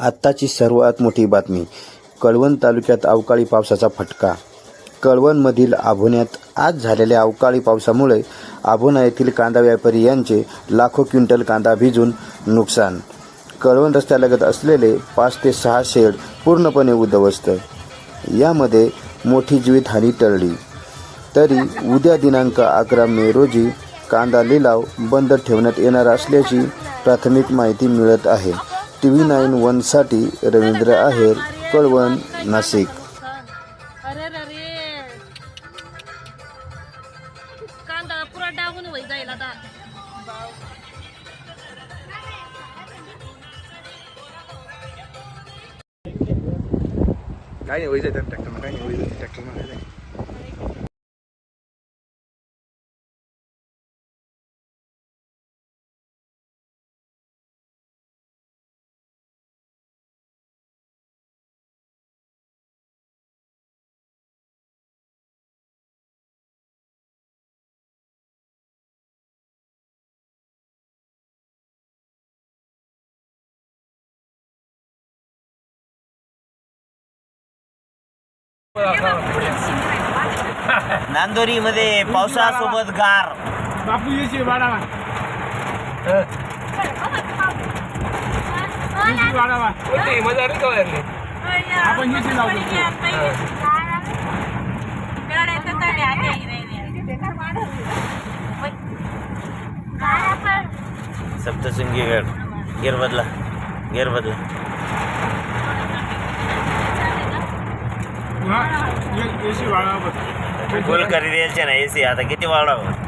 आत्ताची सर्वात मोठी बातमी. कळवण तालुक्यात अवकाळी पावसाचा फटका. कळवणमधील आभोण्यात आज झालेल्या अवकाळी पावसामुळे आभोणा येथील कांदा व्यापारी यांचे लाखो क्विंटल कांदा भिजून नुकसान. कळवण रस्त्यालगत असलेले पाच ते सहा शेड पूर्णपणे उद्ध्वस्त. यामध्ये मोठी जीवितहानी टळली. तरी उद्या दिनांक अकरा मे रोजी कांदा लिलाव बंद ठेवण्यात येणार असल्याची प्राथमिक माहिती मिळत आहे. टी व्ही नाईन वनसाठी रवींद्र आहेर कळवण नाशिक. कांदा पुरा डागून होई जाईल आता. काय नाही वैजायचं ट्रॅक्टर काय नाही वैजायचं ट्रॅक्टर मागायचं नांदोरीमध्ये पावसासोबत गार. बापू येशी वाढावा येशी वाढावा आपण येशी लावतो सप्तशृंगी गड गेर बदला गेर बदला पुन्हा येशी वाढावा फुल खरेदी यायचे ना एसी आता किती वाढावं